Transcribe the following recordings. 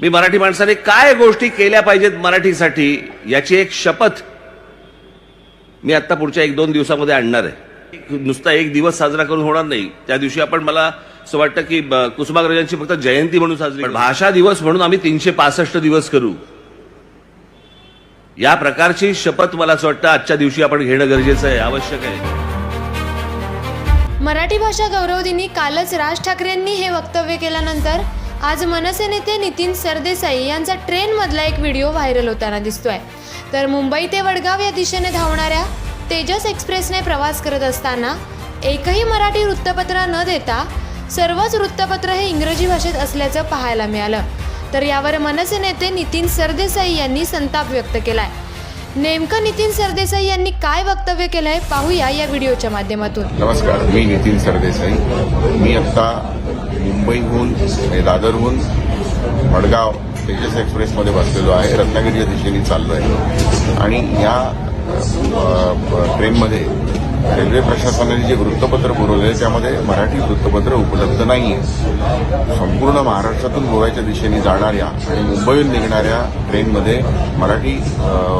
मी मराठी माणसाने काय गोष्टी केल्या पाहिजेत मराठीसाठी याची एक शपथ मी आता पुढच्या एक दोन दिवसामध्ये आणणार आहे. नुसता एक दिवस साजरा करून होणार नाही. त्या दिवशी आपण मला असं वाटतं की कुसुमाग्रजांची फक्त जयंती म्हणून साजरी भाषा दिवस म्हणून आम्ही तीनशे पासष्ट दिवस करू. या प्रकारची शपथ मला असं वाटतं आजच्या दिवशी आपण घेणं गरजेचं आहे आवश्यक आहे. मराठी भाषा गौरव दिनी कालच राज ठाकरेंनी हे वक्तव्य केल्यानंतर आज मनसे नेते नितीन सरदेसाई यांचा ट्रेनमधला एक व्हिडिओ व्हायरल होताना दिसतोय. तर मुंबई ते वडगाव या दिशेने धावणाऱ्या तेजस एक्सप्रेसने प्रवास करत असताना एकही मराठी वृत्तपत्र न देता सर्वच वृत्तपत्र हे इंग्रजी भाषेत असल्याचं पाहायला मिळालं. तर यावर मनसे नेते नितीन सरदेसाई यांनी संताप व्यक्त केलाय. नेमकं नितीन सरदेसाई यांनी काय वक्तव्य केलंय पाहूया या व्हिडिओच्या माध्यमातून. नमस्कार मी नितीन सरदेसाई. मी आता मुंबईहून दादरहून मडगाव तेजस एक्सप्रेसमध्ये बसलेलो आहे रत्नागिरीच्या दिशेने चाललो आहे आणि या ट्रेनमध्ये रेल्वे प्रशासनाने जे वृत्तपत्र पुरवले त्यामध्ये मराठी वृत्तपत्र उपलब्ध नाही आहे संपूर्ण महाराष्ट्रातून गोव्याच्या दिशेने जाणाऱ्या आणि मुंबईहून निघणाऱ्या ट्रेनमध्ये मराठी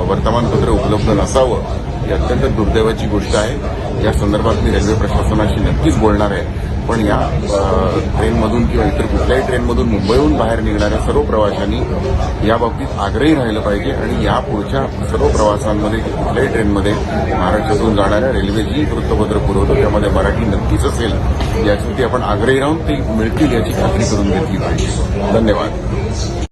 वर्तमानपत्र उपलब्ध नसावं ही अत्यंत दुर्दैवाची गोष्ट आहे. या संदर्भात मी रेल्वे प्रशासनाशी नक्कीच बोलणार आहे. पण या ट्रेनमधून किंवा इतर कुठल्याही ट्रेनमधून मुंबईहून बाहेर निघणाऱ्या सर्व प्रवाशांनी याबाबतीत आग्रही राहिलं पाहिजे आणि या पुढच्या सर्व प्रवासांमध्ये कुठल्याही ट्रेनमध्ये महाराष्ट्रातून जाणाऱ्या रेल्वेची वृत्तपत्र पुरवतो. त्यामध्ये मराठी नक्कीच असेल यासाठी आपण आग्रही राहून ती मिळतील याची खात्री करून घेतली पाहिजे. धन्यवाद.